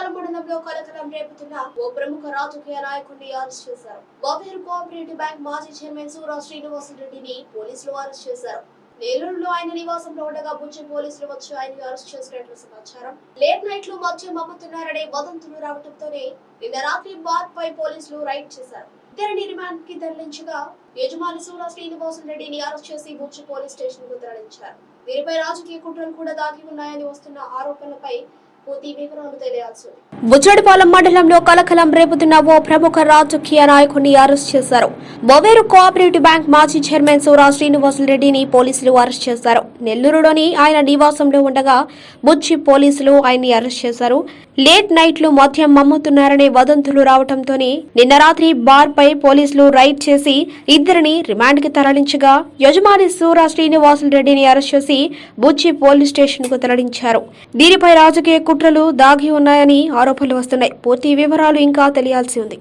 బుచ్చిరెడ్డిపాలెం మండలంలో కలకలం రేపుతున్న ఓ ప్రముఖ రాజకీయ నాయకుడిని అరెస్ట్ చేశారు. బాబేరు కోఆపరేటివ్ బ్యాంక్ మాజీ చైర్మన్ సూరా శ్రీనివాసరెడ్డిని పోలీసులు అరెస్ట్ చేశారు. నేలూరులో ఆయన నివాసంలో ఉండగా బుజ్జి పోలీసులు వచ్చి ఆయన్ని అరెస్ట్ చేసినట్లు సమాచారం. లేట్ నైట్లో మద్యం అమ్ముతున్నారనే వదంతులు రావడంతోనే నిన్న రాత్రి బార్ పై పోలీసులు రైడ్ చేశారు. ఇద్దరిని రిమాండ్కి తరలించగా యజమాని సూరా శ్రీనివాసన్ రెడ్డిని అరెస్ట్ చేసి బుచ్చి పోలీస్ స్టేషన్కు తరలించారు. వీరిపై రాజకీయ కుట్రలు కూడా దాగి ఉన్నాయని వస్తున్న ఆరోపణలపై పూర్తి బుచ్చడిపాలెం మండలంలో కలకలం రేపుతున్న ఓ ప్రముఖ రాజకీయ నాయకుడిని అరెస్ట్ చేశారు. మొవేరు కోఆపరేటివ్ బ్యాంక్ మాజీ చైర్మన్ సూరా శ్రీనివాసులరెడ్డిని పోలీసులు అరెస్ట్ చేశారు. నెల్లూరులోని ఆయన నివాసంలో ఉండగా బుచ్చి పోలీసులు ఆయన్ని అరెస్ట్ చేశారు. లేట్ నైట్లు మద్యం అమ్ముతున్నారనే వదంతులు రావడంతోనే నిన్న రాత్రి బార్ పై పోలీసులు రైడ్ చేసి ఇద్దరిని రిమాండ్కి తరలించగా యజమాని సూరా శ్రీనివాసులరెడ్డిని అరెస్ట్ చేసి బుచ్చి పోలీస్ స్టేషన్కు తరలించారు. దీనిపై రాజకీయ కుట్రలు దాగి ఉన్నాయని ఆరోపణలు వస్తున్నాయి. పూర్తి వివరాలు ఇంకా తెలియాల్సి ఉంది.